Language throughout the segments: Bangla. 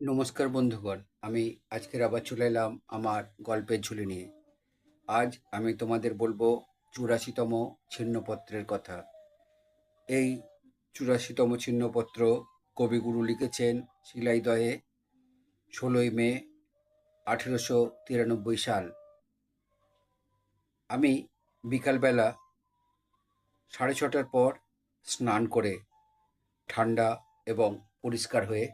নমস্কার বন্ধুগণ, আমি আজকের আবার চলে এলাম আমার গল্পের ঝুলি নিয়ে। আজ আমি তোমাদের বলব চুরাশিতম ছিন্নপত্রের কথা। এই চুরাশিতম ছিন্নপত্র কবিগুরু লিখেছেন শিলাইদহে ষোলোই মে আঠেরোশো তিরানব্বই সাল। আমি বিকালবেলা সাড়ে ছটার পর স্নান করে ঠান্ডা এবং পরিষ্কার হয়ে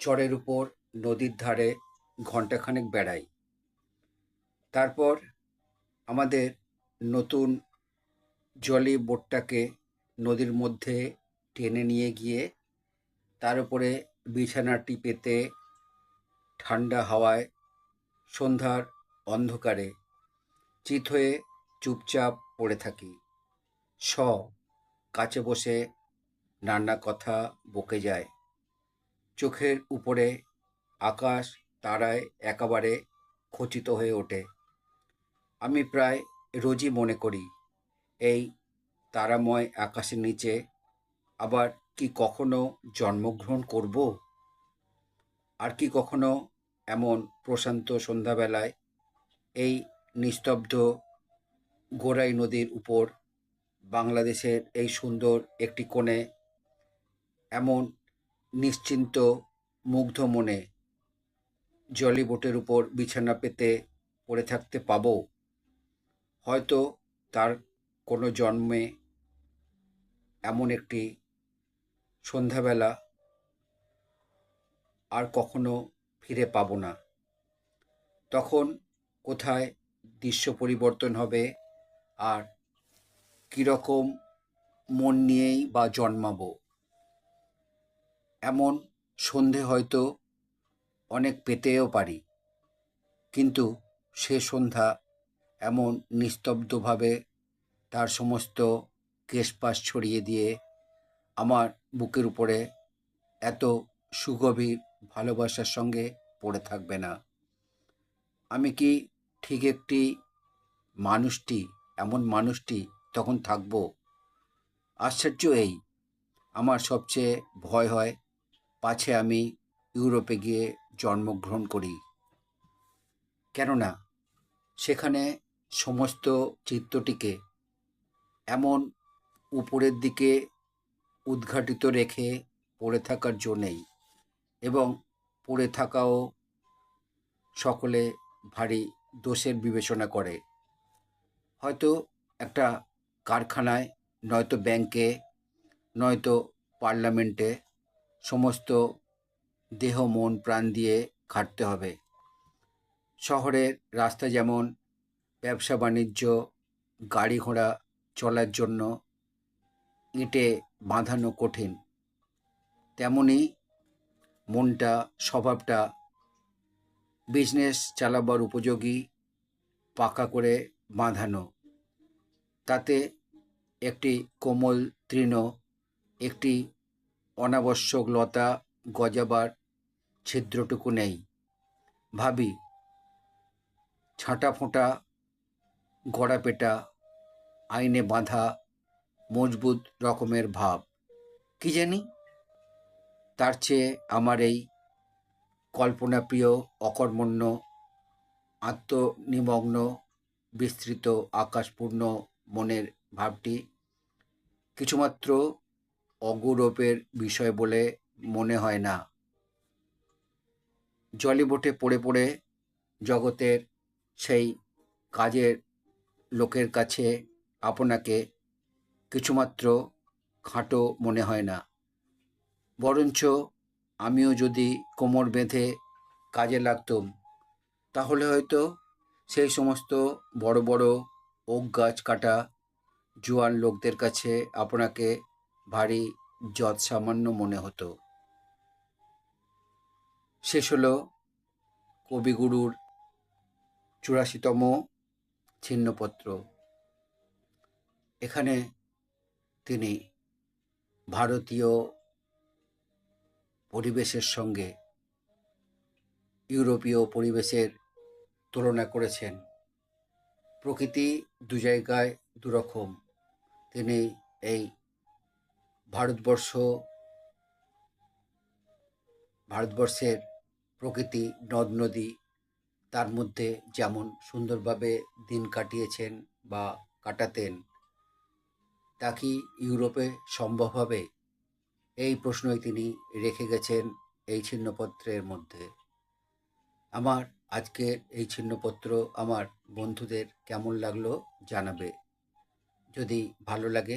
চরের উপর, নদীর ধারে ঘন্টাখানেক বেড়াই। তারপর আমাদের নতুন জলি বোটটাকে নদীর মধ্যে টেনে নিয়ে গিয়ে তার উপরে বিছানাটি পেতে ঠান্ডা হাওয়ায় সন্ধ্যার অন্ধকারে চিত হয়ে চুপচাপ পড়ে থাকি। স, কাছে বসে নানা কথা বকে যায়। চোখের উপরে আকাশ তারায় একেবারে খচিত হয়ে ওঠে। আমি প্রায় রোজই মনে করি, এই তারাময় আকাশের নিচে আবার কি কখনো জন্মগ্রহণ করব? আর কি কখনো এমন প্রশান্ত সন্ধ্যাবেলায় এই নিস্তব্ধ গোড়াই নদীর উপর বাংলাদেশের এই সুন্দর একটি কোণে এমন নিশ্চিন্ত, মুগ্ধ মনে জলি বোটের উপর বিছানা পেতে পড়ে থাকতে পাবো। হয়তো তার কোনো জন্মে এমন একটি সন্ধ্যাবেলা আর কখনো ফিরে পাবো না। তখন কোথায় দৃশ্য পরিবর্তন হবে আর কীরকম মন নিয়েই বা জন্মাবো? এমন সন্ধে হয়তো অনেক পেতেও পারি। কিন্তু সে সন্ধ্যা এমন নিস্তব্ধভাবে তার সমস্ত কেশপাশ ছড়িয়ে দিয়ে আমার বুকের উপরে এত সুগভীর ভালোবাসার সঙ্গে পড়ে থাকবে না। আমি কি ঠিক একটি মানুষটি, এমন মানুষটি তখন থাকব? আশ্চর্য এই। আমার সবচেয়ে ভয় হয় পাছে আমি ইউরোপে গিয়ে জন্মগ্রহণ করি। কেননা সেখানে সমস্ত চিত্রটিকে এমন উপরের দিকে উদ্ঘাটিত রেখে পড়ে থাকার জো নেই এবং পড়ে থাকাও সকলে ভারী দোষের বিবেচনা করে। হয়তো একটা কারখানায়, নয়তো ব্যাংকে, নয়তো পার্লামেন্টে সমস্ত দেহ, মন, প্রাণ দিয়ে খাটতে হবে। শহরের রাস্তা যেমন ব্যবসা, বাণিজ্য, গাড়ি ঘোড়া চলার জন্য ইটে বাঁধানো কঠিন, তেমনি মনটা, স্বভাবটা বিজনেস চালাবার উপযোগী পাকা করে বাঁধানো। তাতে একটি কোমল তৃণ, একটি অনাবশ্যক লতা গজাবার ছিদ্রটুকু নেই। ভাবি ছাঁটা ফোঁটা গড়াপেটা, আইনে বাঁধা মজবুত রকমের ভাব। কি জানি? তার চেয়ে আমার এই কল্পনাপ্রিয়, অকর্মণ্য, আত্মনিমগ্ন, বিস্তৃত, আকাশপূর্ণ মনের ভাবটি কিছুমাত্র অগৌরবের বিষয় বলে মনে হয় না। জলিবোটে পড়ে পড়ে জগতের সেই কাজের লোকের কাছে আপনাকে কিছুমাত্র খাটো মনে হয় না। বরঞ্চ আমিও যদি কোমর বেঁধে কাজে লাগতুম, তাহলে হয়তো সেই সমস্ত বড় বড় ওক গাছ কাটা জোয়ান লোকদের কাছে আপনাকে ভারী যৎ সামান্য মনে হতো। শেষ হল কবিগুরুর চুরাশিতম ছিন্নপত্র। এখানে তিনি ভারতীয় পরিবেশের সঙ্গে ইউরোপীয় পরিবেশের তুলনা করেছেন। প্রকৃতি দু জায়গায় দুরকম। তিনি এই ভারতবর্ষ, ভারতবর্ষের প্রকৃতি, নদ, নদী, তার মধ্যে যেমন সুন্দরভাবে দিন কাটিয়েছেন বা কাটাতেন, তা কি ইউরোপে সম্ভব হবে? এই প্রশ্নই তিনি রেখে গেছেন এই ছিন্নপত্রের মধ্যে। আমার আজকের এই ছিন্নপত্র আমার বন্ধুদের কেমন লাগল জানাবে। যদি ভালো লাগে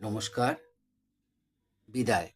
নমস্কার বিদায়।